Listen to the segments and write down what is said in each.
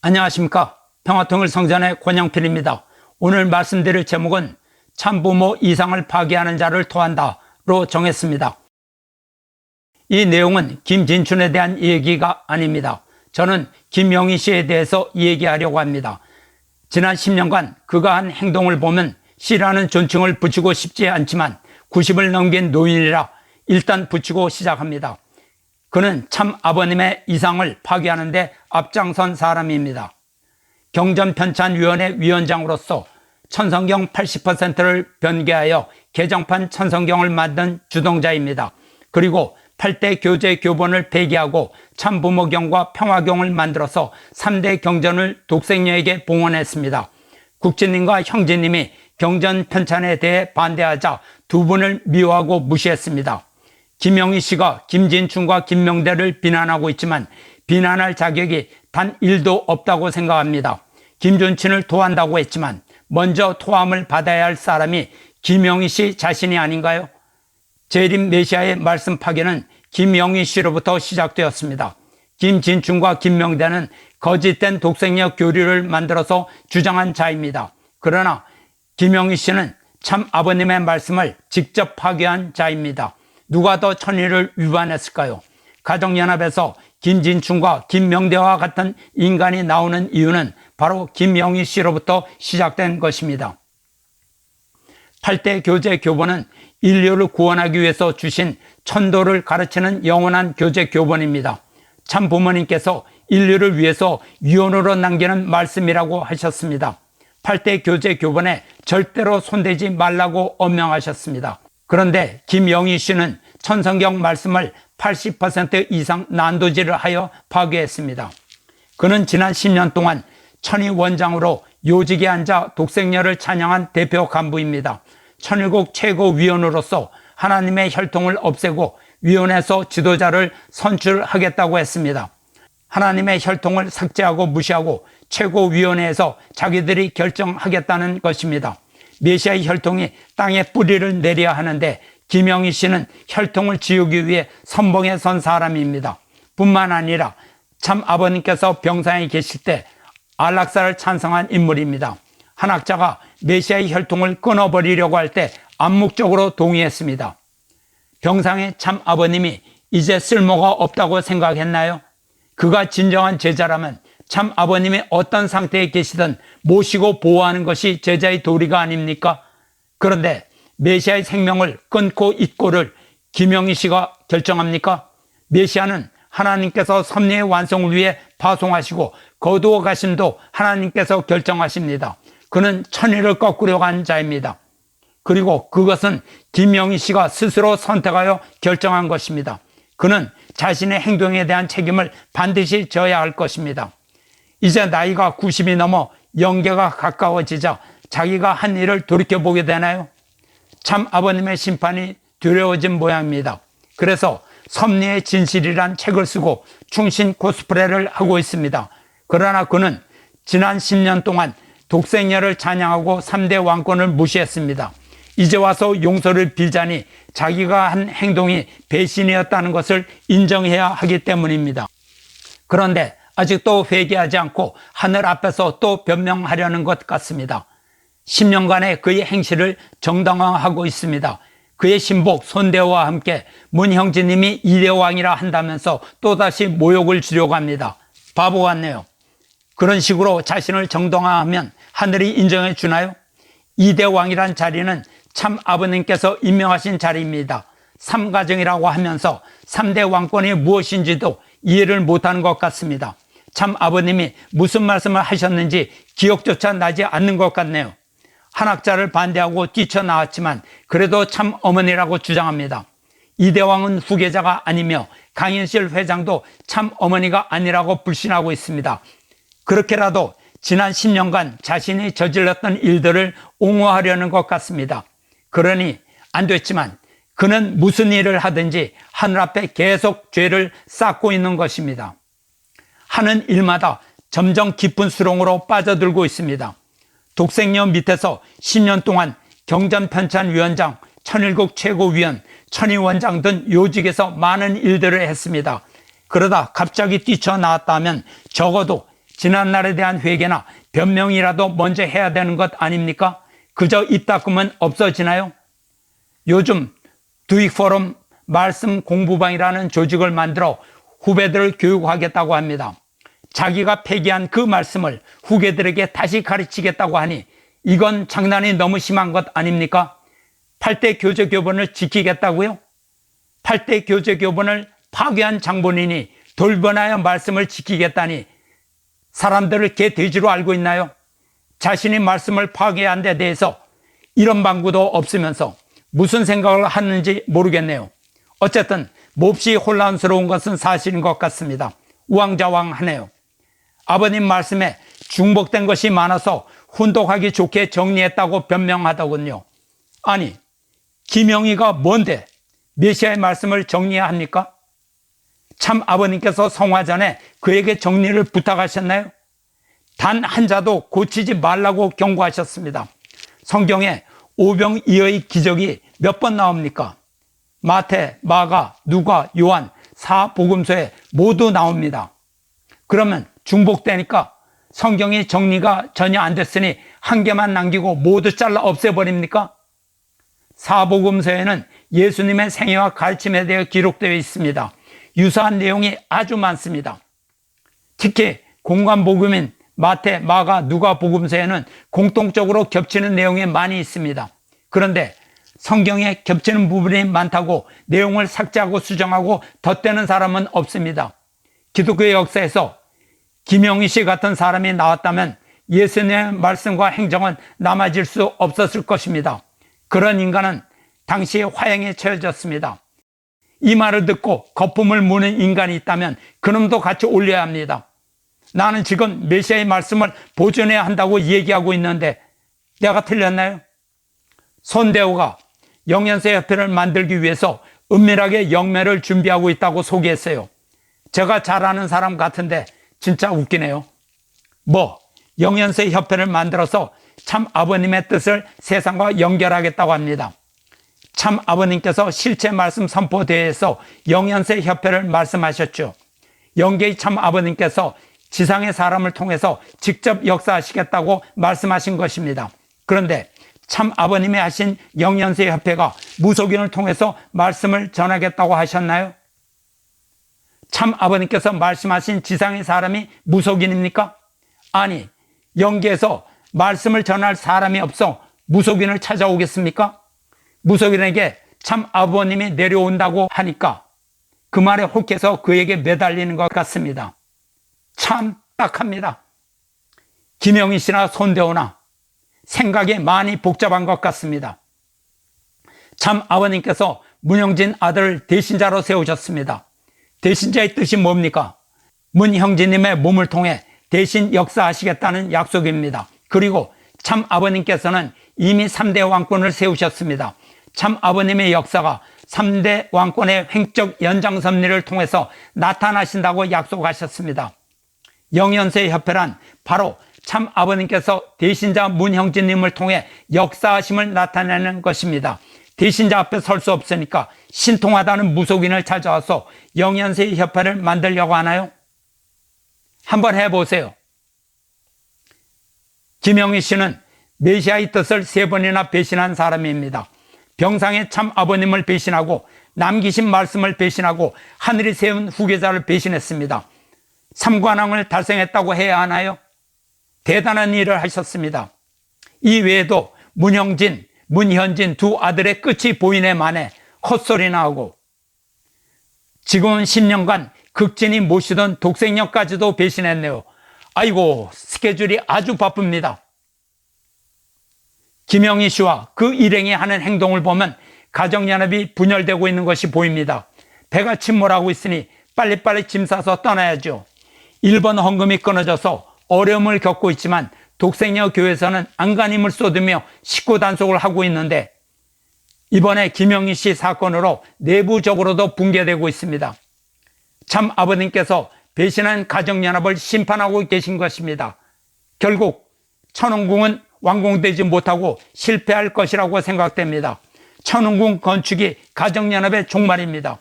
안녕하십니까. 평화통일 성전의 권영필입니다. 오늘 말씀드릴 제목은 참부모 이상을 파괴하는 자를 토한다로 정했습니다. 이 내용은 김진춘에 대한 얘기가 아닙니다. 저는 김영희 씨에 대해서 얘기하려고 합니다. 지난 10년간 그가 한 행동을 보면 씨라는 존칭을 붙이고 싶지 않지만 90을 넘긴 노인이라 일단 붙이고 시작합니다. 그는 참 아버님의 이상을 파괴하는데 앞장선 사람입니다. 경전편찬위원회 위원장으로서 천성경 80%를 변개하여 개정판 천성경을 만든 주동자입니다. 그리고 8대 교재 교본을 폐기하고 참부모경과 평화경을 만들어서 3대 경전을 독생녀에게 봉헌했습니다. 국진님과 형제님이 경전 편찬에 대해 반대하자 두 분을 미워하고 무시했습니다. 김영희 씨가 김진춘과 김명대를 비난하고 있지만 비난할 자격이 단 1도 없다고 생각합니다. 김준친을 토한다고 했지만 먼저 토함을 받아야 할 사람이 김영희 씨 자신이 아닌가요? 재림 메시아의 말씀 파괴는 김영희 씨로부터 시작되었습니다. 김진춘과 김명대는 거짓된 독생력 교류를 만들어서 주장한 자입니다. 그러나 김영희 씨는 참 아버님의 말씀을 직접 파괴한 자입니다. 누가 더 천의를 위반했을까요? 가정연합에서 김진춘과 김명대와 같은 인간이 나오는 이유는 바로 김영희 씨로부터 시작된 것입니다. 8대 교재 교본은 인류를 구원하기 위해서 주신 천도를 가르치는 영원한 교재 교본입니다. 참 부모님께서 인류를 위해서 유언으로 남기는 말씀이라고 하셨습니다. 8대 교재 교본에 절대로 손대지 말라고 엄명하셨습니다. 그런데 김영희 씨는 천성경 말씀을 80% 이상 난도질을 하여 파괴했습니다. 그는 지난 10년 동안 천희 원장으로 요직에 앉아 독생녀를 찬양한 대표 간부입니다. 천일국 최고위원으로서 하나님의 혈통을 없애고 위원회에서 지도자를 선출하겠다고 했습니다. 하나님의 혈통을 삭제하고 무시하고 최고위원회에서 자기들이 결정하겠다는 것입니다. 메시아의 혈통이 땅에 뿌리를 내려야 하는데 김영희 씨는 혈통을 지우기 위해 선봉에 선 사람입니다. 뿐만 아니라 참 아버님께서 병상에 계실 때 안락사를 찬성한 인물입니다. 한 학자가 메시아의 혈통을 끊어버리려고 할 때 암묵적으로 동의했습니다. 병상의 참 아버님이 이제 쓸모가 없다고 생각했나요? 그가 진정한 제자라면 참 아버님이 어떤 상태에 계시든 모시고 보호하는 것이 제자의 도리가 아닙니까? 그런데 메시아의 생명을 끊고 잊고를 김영희 씨가 결정합니까? 메시아는 하나님께서 섭리의 완성을 위해 파송하시고 거두어 가심도 하나님께서 결정하십니다. 그는 천일을 거꾸려 간 자입니다. 그리고 그것은 김영희 씨가 스스로 선택하여 결정한 것입니다. 그는 자신의 행동에 대한 책임을 반드시 져야 할 것입니다. 이제 나이가 90이 넘어 영계가 가까워지자 자기가 한 일을 돌이켜보게 되나요? 참 아버님의 심판이 두려워진 모양입니다. 그래서 섭리의 진실이란 책을 쓰고 충신 코스프레를 하고 있습니다. 그러나 그는 지난 10년 동안 독생녀를 찬양하고 3대 왕권을 무시했습니다. 이제 와서 용서를 빌자니 자기가 한 행동이 배신이었다는 것을 인정해야 하기 때문입니다. 그런데 아직도 회개하지 않고 하늘 앞에서 또 변명하려는 것 같습니다. 10년간의 그의 행실을 정당화하고 있습니다. 그의 신복 손대호와 함께 문형진님이 이대왕이라 한다면서 또다시 모욕을 주려고 합니다. 바보 같네요. 그런 식으로 자신을 정당화하면 하늘이 인정해 주나요? 이대왕이란 자리는 참 아버님께서 임명하신 자리입니다. 삼가정이라고 하면서 3대 왕권이 무엇인지도 이해를 못하는 것 같습니다. 참 아버님이 무슨 말씀을 하셨는지 기억조차 나지 않는 것 같네요. 한학자를 반대하고 뛰쳐나왔지만 그래도 참 어머니라고 주장합니다. 이대왕은 후계자가 아니며 강인실 회장도 참 어머니가 아니라고 불신하고 있습니다. 그렇게라도 지난 10년간 자신이 저질렀던 일들을 옹호하려는 것 같습니다. 그러니 안 됐지만 그는 무슨 일을 하든지 하늘 앞에 계속 죄를 쌓고 있는 것입니다. 하는 일마다 점점 깊은 수렁으로 빠져들고 있습니다. 독생녀 밑에서 10년 동안 경전편찬위원장, 천일국 최고위원, 천의원장 등 요직에서 많은 일들을 했습니다. 그러다 갑자기 뛰쳐나왔다면 적어도 지난날에 대한 회개나 변명이라도 먼저 해야 되는 것 아닙니까? 그저 입 닦으면 없어지나요? 요즘 두익포럼 말씀 공부방이라는 조직을 만들어 후배들을 교육하겠다고 합니다. 자기가 폐기한 그 말씀을 후계들에게 다시 가르치겠다고 하니 이건 장난이 너무 심한 것 아닙니까? 8대 교제 교본을 지키겠다고요? 8대 교제 교본을 파괴한 장본인이 돌변하여 말씀을 지키겠다니 사람들을 개돼지로 알고 있나요? 자신이 말씀을 파괴한 데 대해서 이런 방구도 없으면서 무슨 생각을 하는지 모르겠네요. 어쨌든 몹시 혼란스러운 것은 사실인 것 같습니다. 우왕좌왕하네요. 아버님 말씀에 중복된 것이 많아서 혼독하기 좋게 정리했다고 변명하더군요. 아니, 김영희가 뭔데 메시아의 말씀을 정리해야 합니까? 참 아버님께서 성화 전에 그에게 정리를 부탁하셨나요? 단 한 자도 고치지 말라고 경고하셨습니다. 성경에 오병이어의 기적이 몇 번 나옵니까? 마태, 마가, 누가, 요한, 사복음서에 모두 나옵니다. 그러면 중복되니까 성경이 정리가 전혀 안 됐으니 한 개만 남기고 모두 잘라 없애버립니까? 사복음서에는 예수님의 생애와 가르침에 대해 기록되어 있습니다. 유사한 내용이 아주 많습니다. 특히 공간복음인 마태, 마가, 누가 복음서에는 공통적으로 겹치는 내용이 많이 있습니다. 그런데 성경에 겹치는 부분이 많다고 내용을 삭제하고 수정하고 덧대는 사람은 없습니다. 기독교의 역사에서 김영희 씨 같은 사람이 나왔다면 예수님의 말씀과 행정은 남아질 수 없었을 것입니다. 그런 인간은 당시에 화형에 처해졌습니다. 이 말을 듣고 거품을 무는 인간이 있다면 그놈도 같이 올려야 합니다. 나는 지금 메시아의 말씀을 보존해야 한다고 얘기하고 있는데 내가 틀렸나요? 손대호가 영연세 협회를 만들기 위해서 은밀하게 영매를 준비하고 있다고 소개했어요. 제가 잘 아는 사람 같은데 진짜 웃기네요. 뭐 영연세 협회를 만들어서 참 아버님의 뜻을 세상과 연결하겠다고 합니다. 참 아버님께서 실제 말씀 선포 대회에서 영연세 협회를 말씀하셨죠. 영계의 참 아버님께서 지상의 사람을 통해서 직접 역사하시겠다고 말씀하신 것입니다. 그런데 참 아버님이 하신 영연세 협회가 무속인을 통해서 말씀을 전하겠다고 하셨나요? 참 아버님께서 말씀하신 지상의 사람이 무속인입니까? 아니, 영계에서 말씀을 전할 사람이 없어 무속인을 찾아오겠습니까? 무속인에게 참 아버님이 내려온다고 하니까 그 말에 혹해서 그에게 매달리는 것 같습니다. 참 딱합니다. 김영희 씨나 손대호나 생각이 많이 복잡한 것 같습니다. 참 아버님께서 문영진 아들을 대신자로 세우셨습니다. 대신자의 뜻이 뭡니까? 문형진님의 몸을 통해 대신 역사하시겠다는 약속입니다. 그리고 참 아버님께서는 이미 3대 왕권을 세우셨습니다. 참 아버님의 역사가 3대 왕권의 횡적 연장 섭리를 통해서 나타나신다고 약속하셨습니다. 영연세 협회란 바로 참 아버님께서 대신자 문형진님을 통해 역사하심을 나타내는 것입니다. 대신자 앞에 설 수 없으니까 신통하다는 무속인을 찾아와서 영연세 협회를 만들려고 하나요? 한번 해보세요. 김영희 씨는 메시아의 뜻을 세 번이나 배신한 사람입니다. 병상에 참 아버님을 배신하고 남기신 말씀을 배신하고 하늘이 세운 후계자를 배신했습니다. 삼관왕을 달성했다고 해야 하나요? 대단한 일을 하셨습니다. 이 외에도 문형진, 문현진 두 아들의 끝이 보이네 만에 헛소리나 하고 지금은 10년간 극진이 모시던 독생녀까지도 배신했네요. 아이고 스케줄이 아주 바쁩니다. 김영희 씨와 그 일행이 하는 행동을 보면 가정연합이 분열되고 있는 것이 보입니다. 배가 침몰하고 있으니 빨리빨리 짐 싸서 떠나야죠. 1번 헌금이 끊어져서 어려움을 겪고 있지만 독생녀 교회에서는 안간힘을 쏟으며 식구 단속을 하고 있는데 이번에 김영희 씨 사건으로 내부적으로도 붕괴되고 있습니다. 참 아버님께서 배신한 가정연합을 심판하고 계신 것입니다. 결국 천원궁은 완공되지 못하고 실패할 것이라고 생각됩니다. 천운궁 건축이 가정연합의 종말입니다.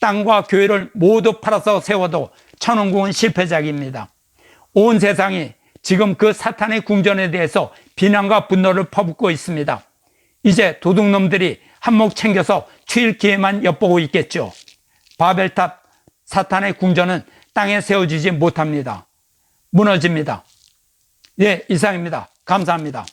땅과 교회를 모두 팔아서 세워도 천운궁은 실패작입니다. 온 세상이 지금 그 사탄의 궁전에 대해서 비난과 분노를 퍼붓고 있습니다. 이제 도둑놈들이 한몫 챙겨서 추일 기회만 엿보고 있겠죠. 바벨탑 사탄의 궁전은 땅에 세워지지 못합니다. 무너집니다. 예, 이상입니다. 감사합니다.